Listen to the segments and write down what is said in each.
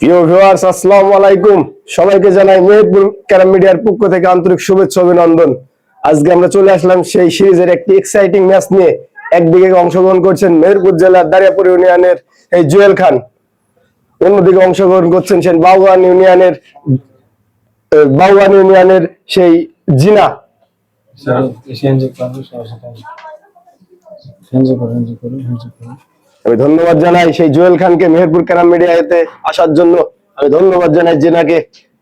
প্রিয় ভিউয়ার্স আসসালামু আলাইকুম। সবাইকে জানাই মেহেরপুর ক্যারাম মিডিয়ার পক্ষ থেকে আন্তরিক শুভেচ্ছা, অভিনন্দন। আজকে আমরা চলে আসলাম সেই সিরিজের একটি এক্সাইটিং ম্যাচ নিয়ে। একদিকে অংশগ্রহণ করছেন মেহেরপুর জেলার দারিয়াপুর ইউনিয়নের এই জুয়েল খান। অন্যদিকে অংশগ্রহণ করছেন সেই বাউয়ান ইউনিয়নের বাউয়ান ইউনিয়নের সেই জিনা। এসএনজি আমি ধন্যবাদ জানাই সেই জুয়েল খানকে মেহেরপুর ক্যারাম মিডিয়াতে আসার জন্য। আমি ধন্যবাদ জানাই জেনাকে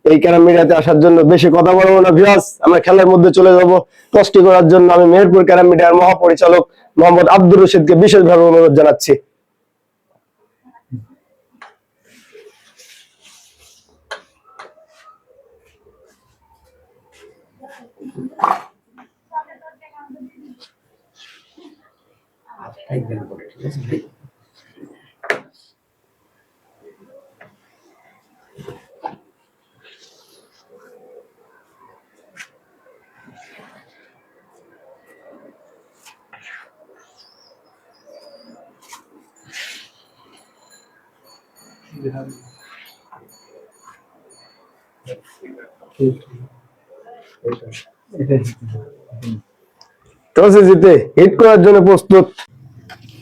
এই ক্যারাম মিডিয়াতে আসার জন্য। বেশি কথা বলব না ভিয়াস আমরা খেলার মধ্যে চলে যাব। কষ্ট করার জন্য আমি মেহেরপুর ক্যারাম মিডিয়ার মহাপরিচালক মোহাম্মদ আব্দুর রশিদকে বিশেষভাবে অনুরোধ জানাচ্ছি। টসে জিতে হিট করার জন্য প্রস্তুত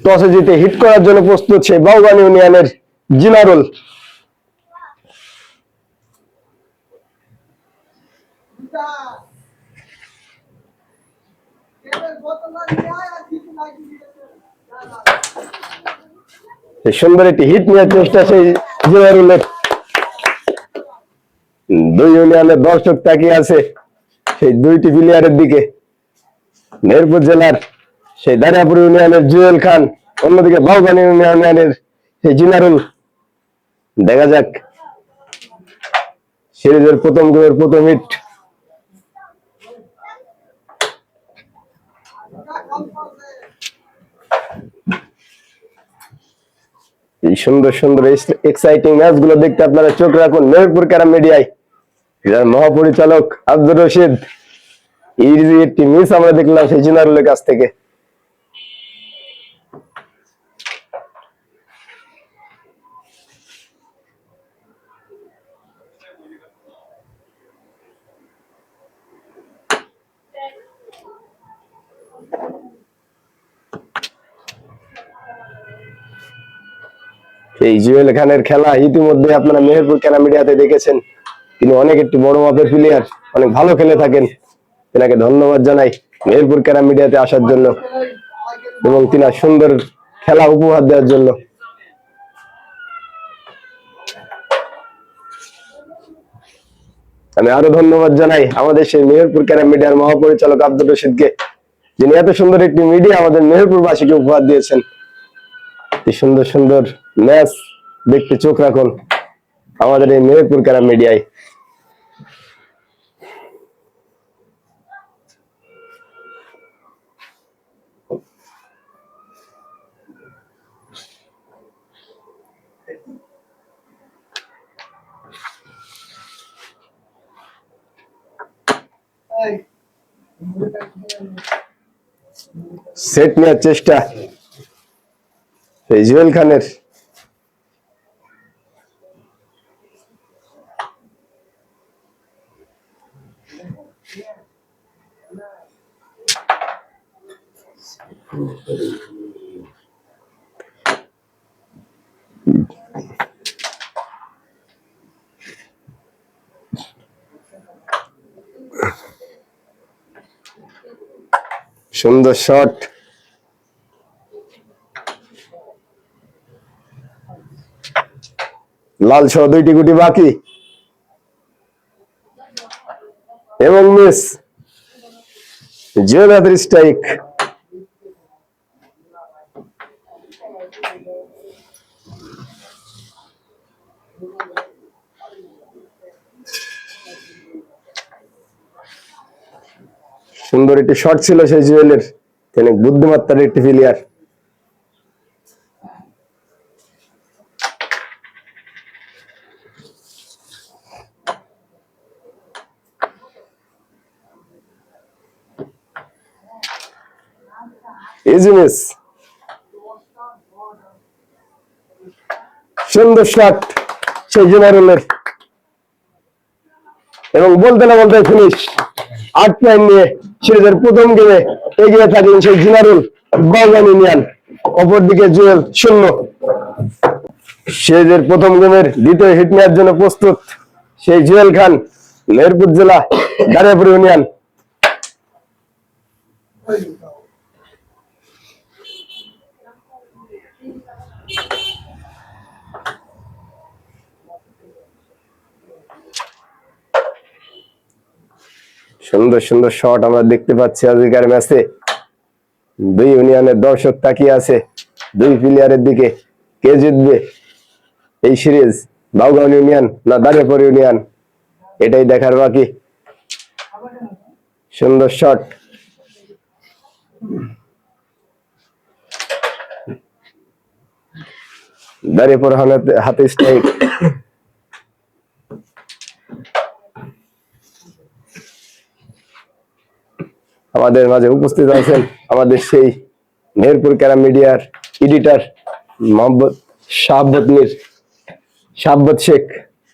টসে জিতে হিট করার জন্য প্রস্তুত সেই বাউবান ইউনিয়নের জিনারুল এই সুন্দর একটি হিট নেওয়ার চেষ্টা সেই জিনারুলের দুই ইউনিয়নের দর্শক তাকিয়ে আছে সেই দুইটি প্লেয়ারের দিকে। মেহেরপুর জেলার সেই দারিয়াপুর ইউনিয়নের জুয়েল খান, অন্যদিকে বাউবান ইউনিয়নের সেই জিনারুল। দেখা যাক সিরিজের প্রথম গেমের প্রথম হিট এই সুন্দর সুন্দর এক্সাইটিং ম্যাচগুলো দেখতে আপনারা চোখ রাখুন মেহেরপুর ক্যারাম মিডিয়ায়? মহাপরিচালক আব্দুর রশিদ। এই যে একটি মিস আমরা দেখলাম সেই জিনারুলের কাছ থেকে। এই জুয়েল খানের খেলা ইতিমধ্যে আপনারা মেহেরপুর ক্যারা মিডিয়াতে দেখেছেন। তিনি অনেক একটি বড় মাপের প্লেয়ার অনেক ভালো খেলে থাকেন। তেনাকে ধন্যবাদ জানাই মেহেরপুর ক্যারা মিডিয়াতে আসার জন্য এবং তিনার সুন্দর খেলা উপহার দেওয়ার জন্য। আমি আরও ধন্যবাদ জানাই আমাদের সেই মেহেরপুর ক্যারা মিডিয়ার মহাপরিচালক আব্দুর রশিদকে, যিনি এত সুন্দর একটি মিডিয়া আমাদের মেহেরপুরবাসীকে উপহার দিয়েছেন। সুন্দর সুন্দর ম্যাচ দেখতে চোখ রাখুন। আমাদের এই মেহেরপুর ক্যারাম মিডিয়ায়। সেট নেওয়ার চেষ্টা। এই জুয়েল খানের সুন্দর শট লাল সহ দুইটি গুটি বাকি। এবং মিস জিও হাতের স্ট্রাইক। সুন্দর একটি শট ছিল সেই জুয়েলের। তিনি বুদ্ধিমত্তার একটি প্লেয়ার ইজি সুন্দর শট সেই জেনারেলের এবং বলতে না বলতে ফিনিশ আট টাইম নিয়ে সিরিজের প্রথম গেমে এগিয়ে থাকেন সেই জেনারেল গজান ইউনিয়ন অপরদিকে জুয়েল শূন্য। সিরিজের প্রথম গেমের দ্বিতীয় হিট নেওয়ার জন্য প্রস্তুত সেই জুয়েল খান, মেহেরপুর জেলা দারিয়াপুর ইউনিয়ন। সুন্দর সুন্দর শট আমরা দেখতে পাচ্ছি আজকের ম্যাচে। দুই ইউনিয়নের দর্শক তাকিয়ে আছে, দুই প্লেয়ারের দিকে। কে জিতবে এই সিরিজ বাউগান ইউনিয়ন না দারিয়াপুর ইউনিয়ন? এটাই দেখার বাকি। সুন্দর শট দারিয়াপুর হাতে স্ট্রাইক আমাদের মাঝে উপস্থিত আছেন আমাদের সেই মেহেরপুর ক্যারাম মিডিয়ার এডিটর মোহাম্মদ শাহাবত মির। শাহাবত শেখ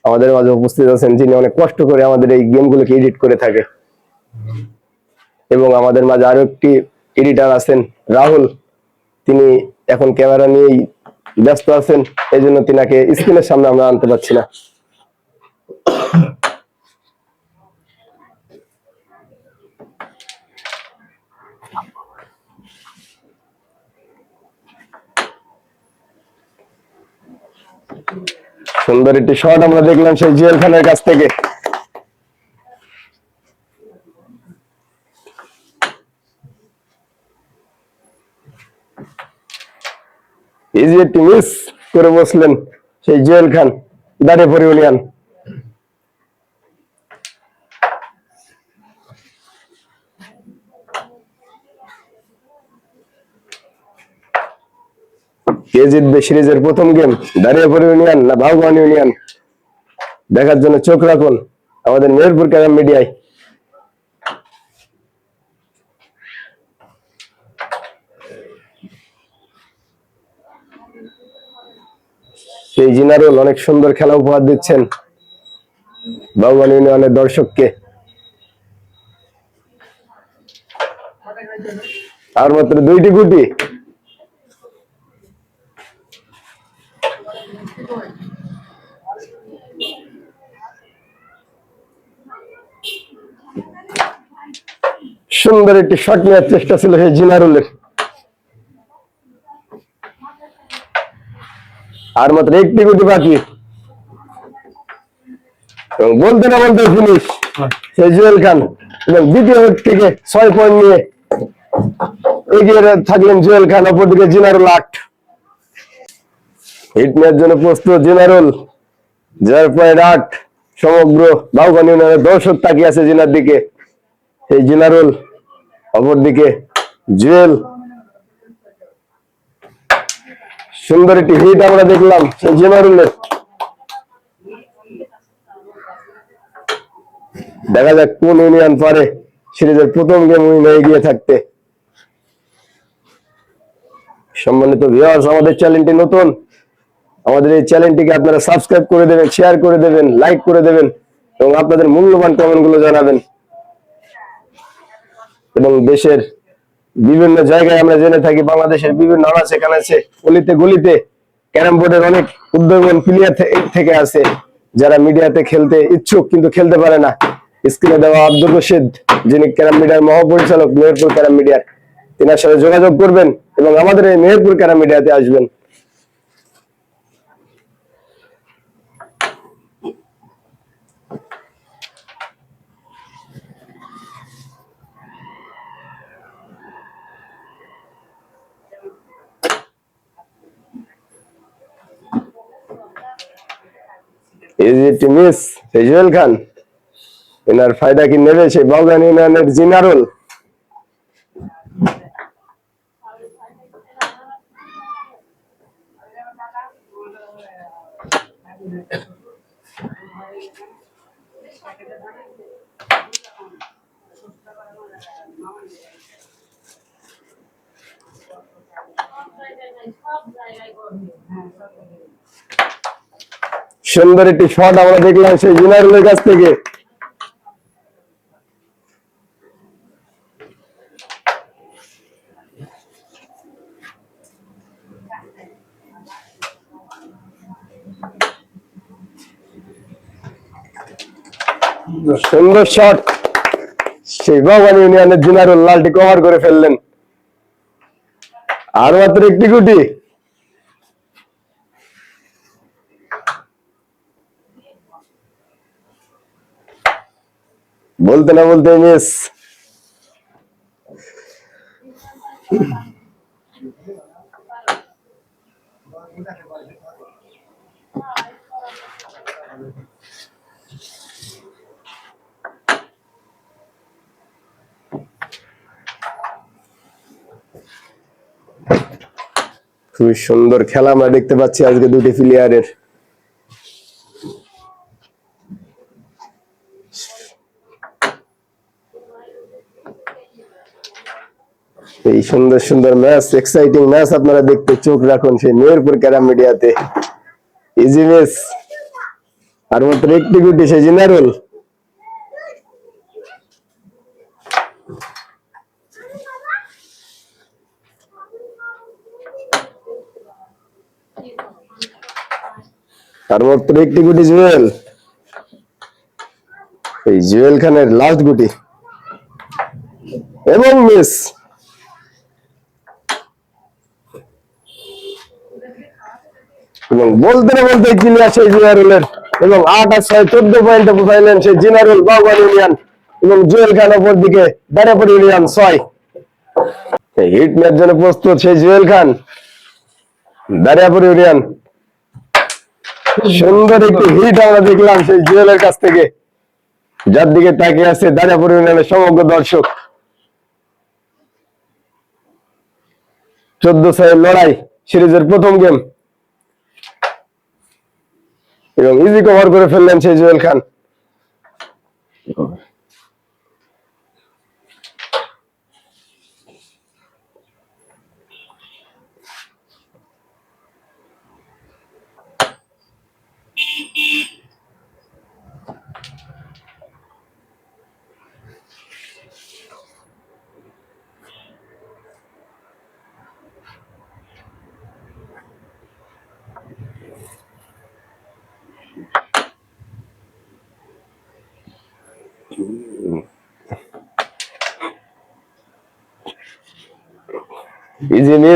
আমাদের মাঝে উপস্থিত আছেন, যিনি অনেক কষ্ট করে আমাদের এই গেমগুলোকে এডিট করে থাকে। এবং আমাদের মাঝে আরও একটি এডিটার আছেন, রাহুল। তিনি এখন ক্যামেরা নিয়েই ব্যস্ত আছেন এই জন্য তিনাকে স্ক্রিনের সামনে আমরা আনতে পারছি না। সুন্দর একটি শট আমরা দেখলাম সেই জুয়েল খানের কাছ থেকে। করে বসলেন সেই জুয়েল খান, দাঁড়িয়ে ইউনিয়ন কে জিতবে সিরিজের প্রথম গেম? ইউনিয়ন না ইউনিয়ন? দেখার জন্য চোখ রাখুন আমাদের মেহেরপুর ক্যারাম মিডিয়ায়। সেই জিনারুল অনেক সুন্দর খেলা উপহার দিচ্ছেন বাউগান ইউনিয়নের দর্শককে। আর মাত্র দুইটি গুটি। সুন্দর একটি শট নেওয়ার চেষ্টা ছিল সেই জিনারুলের। আর মাত্র একটি গুটি বাকি। এবং বলতে না বলতে ফিনিশ সেই জুয়েল খান। এবং দ্বিতীয় থেকে ছয় পয়েন্ট নিয়ে এগিয়ে থাকলেন জুয়েল খান অপরদিকে জিনারুল আট। হিট নেওয়ার জন্য প্রস্তুত জেনারেল। জয় পয়েন্ট আট সমগ্র বাউগান ইউনিয়নের দর্শক তাকিয়ে আছে জিনার দিকে। সেই জেনারেল অপরদিকে জুয়েল। সুন্দর একটি হিট আমরা দেখলাম, সেই দেখা যাক কোন ইউনিয়ন পারে সিরিজের প্রথম গেম উইনে এগিয়ে থাকতে। সম্মানিত ভিউয়ার্স আমাদের চ্যানেলটি নতুন, আমাদের এই চ্যানেলটিকে আপনারা সাবস্ক্রাইব করে দেবেন শেয়ার করে দেবেন লাইক করে দেবেন এবং আপনাদের মূল্যবান কমেন্টগুলো জানাবেন। এবং দেশের বিভিন্ন জায়গায় আমরা জেনে থাকি, বাংলাদেশের বিভিন্ন আনাচে কানাচে গলিতে গলিতে ক্যারাম বোর্ডের অনেক উদ্যোগন প্লেয়ার থেকে আছে, যারা মিডিয়াতে খেলতে ইচ্ছুক কিন্তু খেলতে পারে না। স্ক্রিনে দেওয়া আব্দুল রশিদ, যিনি ক্যারাম মিডিয়ার মহাপরিচালক, মেহেরপুর ক্যারাম মিডিয়ার। তিনার সাথে যোগাযোগ করবেন এবং আমাদের এই মেহেরপুর ক্যারাম মিডিয়াতে আসবেন। ইজি মিস জুয়েল খান এনার ফায়দা কি নেবে? সেই বলবেন ইউনিয়নের জিনারুল। সুন্দর একটি শট আমরা দেখলাম সেই জুনারুলের কাছ থেকে। সুন্দর শট সেই ভগবান ইউনিয়নের জুনারুল লালটি কভার করে ফেললেন। আর মাত্র একটি গুটি। বলতে না বলতে মিস খুবই সুন্দর খেলা আমরা দেখতে পাচ্ছি আজকে দুটি প্লেয়ারের এই সুন্দর সুন্দর ম্যাচ এক্সাইটিং ম্যাচ আপনারা দেখতে চোখ রাখুন সেই মেহেরপুর ক্যারাম মিডিয়াতে। ইজি ম্যাচ আর মাত্র একটি গুটি সেই জেনারেল। আর মাত্র একটি গুটি জুয়েল। এই জুয়েল খানের লাস্ট গুটি এবং মিস এবং বলতে না বলতে ক্লিয়ার সেই জিনারুলের এবং আট আর ছয়, চোদ্দ পয়েন্টে পৌঁছাইলেন সেই জিনারুল বাগওয়ান ইউনিয়ন এবং জুয়েল খান অপর দিকে দারাপুর ইউনিয়ন ছয়। হিট ম্যাচ জন্য প্রস্তুত সেই জুয়েল খান দারিয়াপুর ইউনিয়ন। সুন্দর একটি হিট আমরা দেখলাম সেই জুয়েলের কাছ থেকে। যার দিকে তাকিয়ে আছে দারিয়াপুর ইউনিয়নের সমগ্র দর্শক। চোদ্দ ছয়ের লড়াই সিরিজের প্রথম গেম এবং ইজি কভার করে ফেললেন সেই খান।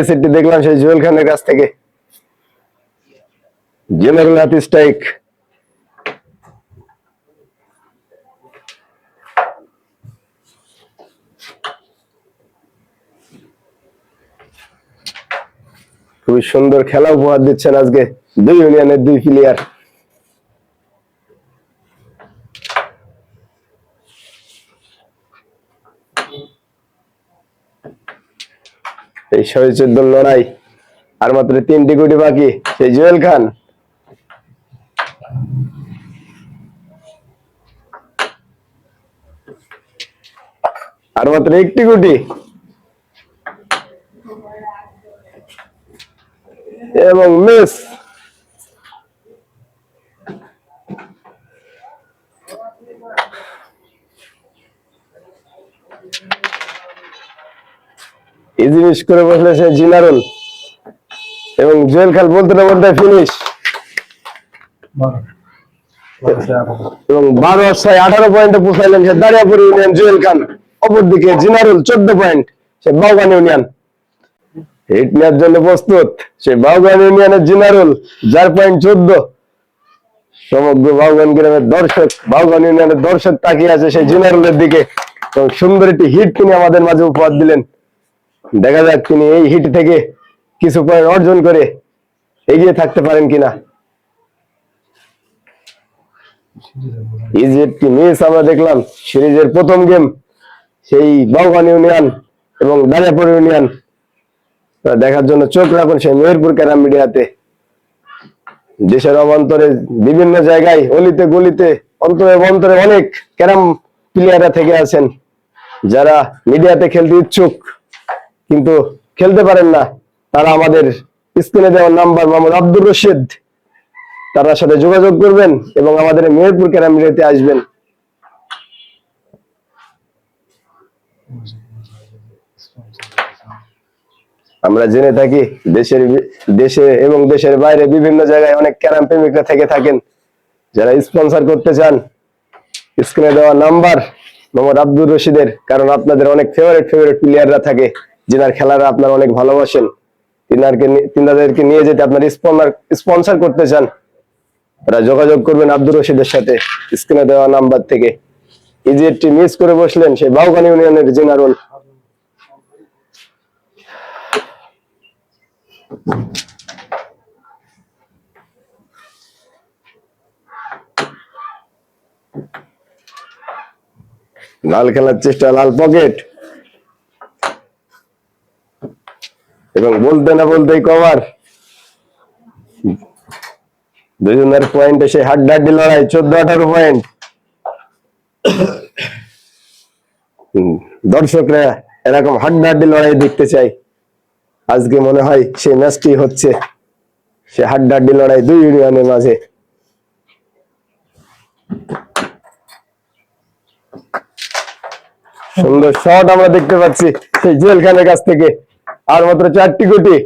সেটটি দেখলাম সেই জুয়েল খানের কাছ থেকে। জেনারেল হাতি স্ট্রাইক। খুবই সুন্দর খেলা উপহার দিচ্ছেন আজকে দুই ইউনিয়নের দুই প্লেয়ার এই ছয় চোদ্দ লড়াই। আর মাত্র তিনটি কোটি বাকি, সেই জুয়েল খান। আর মাত্র একটি কোটি এবং মিস ইজি মিস করে জিনারুল এবং জুয়েল খাল বলতে না বলতে ফিনিশ। এবং বারো ছয়, আঠারো পয়েন্টে পৌঁছাইলেন সে দারিয়াপুর ইউনিয়ন জুয়েল খান। অপরদিকে জিনারুল চোদ্দ পয়েন্ট সে বাউগান ইউনিয়ন। হিট নেওয়ার জন্য প্রস্তুত, সে বাউগান ইউনিয়নের জিনারুল যার পয়েন্ট চোদ্দ। সমগ্র বাউগান গ্রামের দর্শক, বাউগান ইউনিয়নের দর্শক তাকিয়ে আছে সেই জিনারুলের দিকে। সুন্দর একটি হিট তিনি আমাদের মাঝে উপহার দিলেন। দেখা যাক তিনি এই হিট থেকে কিছু পয়েন্ট অর্জন করে এগিয়ে থাকতে পারেন কিনা। মিস আমরা দেখলাম সিরিজের প্রথম গেম সেই বাউগান ইউনিয়ন এবং দারিয়াপুর ইউনিয়ন। দেখার জন্য চোখ রাখুন সেই মেহেরপুর ক্যারাম মিডিয়াতে। দেশের অবান্তরে বিভিন্ন জায়গায় অলিতে গলিতে, অন্তরে অন্তরে অনেক ক্যারাম প্লেয়াররা থেকে আছেন যারা মিডিয়াতে খেলতে ইচ্ছুক। কিন্তু খেলতে পারেন না। তারা আমাদের স্ক্রিনে দেওয়া নাম্বার মোহাম্মদ আব্দুর রশিদ। তার সাথে যোগাযোগ করবেন এবং আমাদের মেহেরপুর ক্যারামিলিতে আসবেন। আমরা জেনে থাকি দেশের দেশে এবং দেশের বাইরে বিভিন্ন জায়গায় অনেক ক্যারাম প্রেমিকরা থেকে থাকেন। যারা স্পন্সর করতে চান স্ক্রিনে দেওয়া নাম্বার মোহাম্মদ আব্দুর রশিদের, কারণ আপনাদের অনেক ফেভারিট ফেভারিট প্লেয়াররা থাকে। যেনার খেলারা আপনারা অনেক ভালোবাসেন তিনাদেরকে নিয়ে যেতে আপনার স্পন্সর করতে চান, তারা যোগাযোগ করবেন আব্দুর রশিদের সাথে, স্ক্রিনে দেওয়া নাম্বার থেকে। ইজিএটি মিস করে বসলেন, সেই বাউগান ইউনিয়নের জেনারেল। লাল খেলার চেষ্টা, লাল পকেট এবং বলতে না বলতেই কভার দুজনের পয়েন্ট এসে হাড্ডাহাড্ডি লড়াই, চোদ্দ, আঠারো পয়েন্ট দর্শকরা এরকম হাড্ডাহাড্ডি লড়াই দেখতে চাই। আজকে মনে হয় সেই ম্যাচটি হচ্ছে। সে হাড্ডাহাড্ডি লড়াই দুই ইউনিয়নের মাঝে। সুন্দর শট আমরা দেখতে পাচ্ছি সেই জুয়েল খানের কাছ থেকে। আর মাত্র চারটি গুটি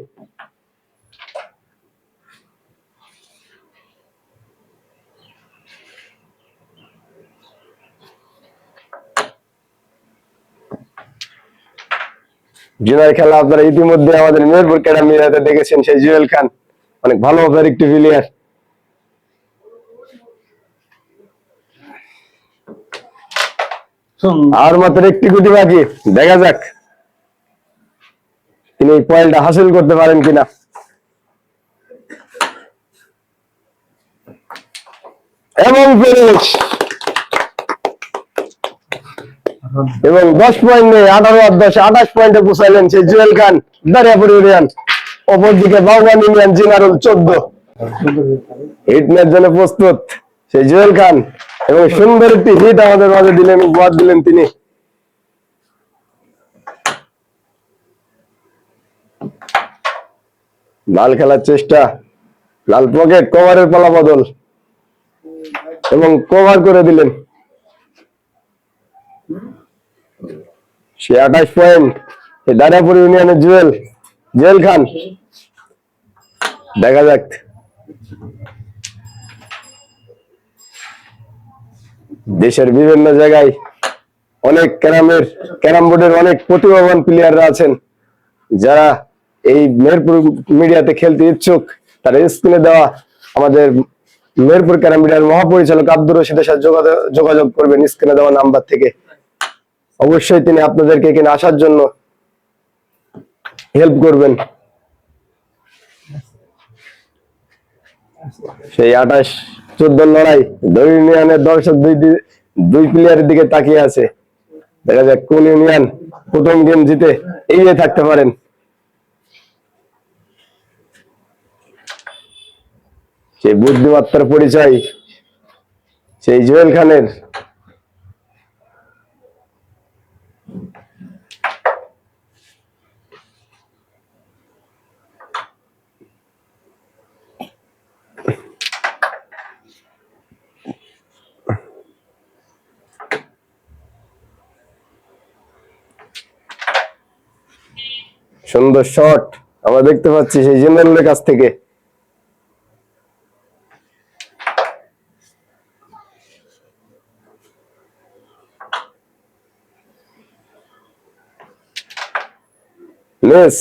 জুয়েল খেলা আপনারা ইতিমধ্যে আমাদের মেহেরপুর ক্যাডামিতে দেখেছেন সেই জুয়েল খান। অনেক ভালো ওভার একটি প্লেয়ার আর মাত্র একটি গুটি বাকি। দেখা যাক। তিনি এই পয়েন্টটা হাসিল করতে পারেন কিনা? এবং এবং দশ পয়েন্ট আঠারো আর দশ, আঠাশ পয়েন্টে পৌঁছাইলেন সেই জুয়েল খান, দারিয়াপুর ইউনিয়ন। অপরদিকে বাউগান ইউনিয়ন, জিনারুল চোদ্দ। হিট ম্যাচ জন্য প্রস্তুত সেই জুয়েল খান। এবং সুন্দর একটি হিট আমাদের মাঝে দিলেন, উপহার দিলেন তিনি। লাল খেলার চেষ্টা। লাল পকেট কভারের পালা বদল। এবং কভার করে দিলেন। সে আঠাশ পয়েন্ট দারিয়াপুর ইউনিয়নের জুয়েল। জুয়েল খান, দেখা যাক। দেশের বিভিন্ন জায়গায় অনেক ক্যারামের, ক্যারাম বোর্ডের অনেক প্রতিভাবান প্লেয়াররা আছেন। যারা এই মেহেরপুর মিডিয়াতে খেলতে ইচ্ছুক, তারা স্ক্রিনে দেওয়া আমাদের মেহেরপুর ক্যারাম মিডিয়ার মহাপরিচালক আব্দুর রশিদের সাথে যোগাযোগ করবেন স্ক্রিনে দেওয়া নাম্বার থেকে। অবশ্যই তিনি আপনাদেরকে এখানে আসার জন্য হেল্প করবেন। সেই আঠাশ, চোদ্দ লড়াই, দুই ইউনিয়নের দর্শক দুই দুই প্লেয়ারের দিকে তাকিয়ে আছে। দেখা যাক কোন ইউনিয়ন প্রথম গেম জিতে এগিয়ে থাকতে পারেন। সেই বুদ্ধিমত্তার পরিচয়, সেই জুয়েল খানের। সুন্দর শট আমরা দেখতে পাচ্ছি সেই জেনারেলের কাছ থেকে। মিস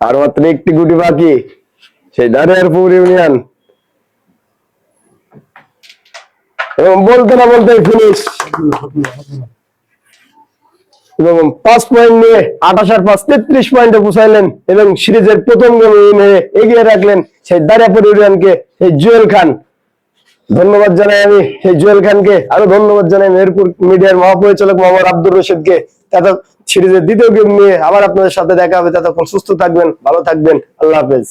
আর মাত্র একটি গুটি বাকি সেই দারিয়ারপুর ইউনিয়ন। এবং বলতে না বলতে ফিনিশ এবং পাঁচ পয়েন্ট নিয়ে আঠাশ আর পাঁচ, তেত্রিশ পয়েন্টে পৌঁছাইলেন এবং সিরিজের প্রথম এগিয়ে রাখলেন সেই সেই জুয়েল খান। ধন্যবাদ জানাই আমি সেই জুয়েল খানকে। আরও ধন্যবাদ জানাই মেহেরপুর মিডিয়ার মহাপরিচালক মোহাম্মদ আব্দুর রশিদকে। তত সিরিজের দ্বিতীয় গেম নিয়ে আবার আপনাদের সাথে দেখা হবে। ততক্ষণ সুস্থ থাকবেন, ভালো থাকবেন। আল্লাহ হাফেজ।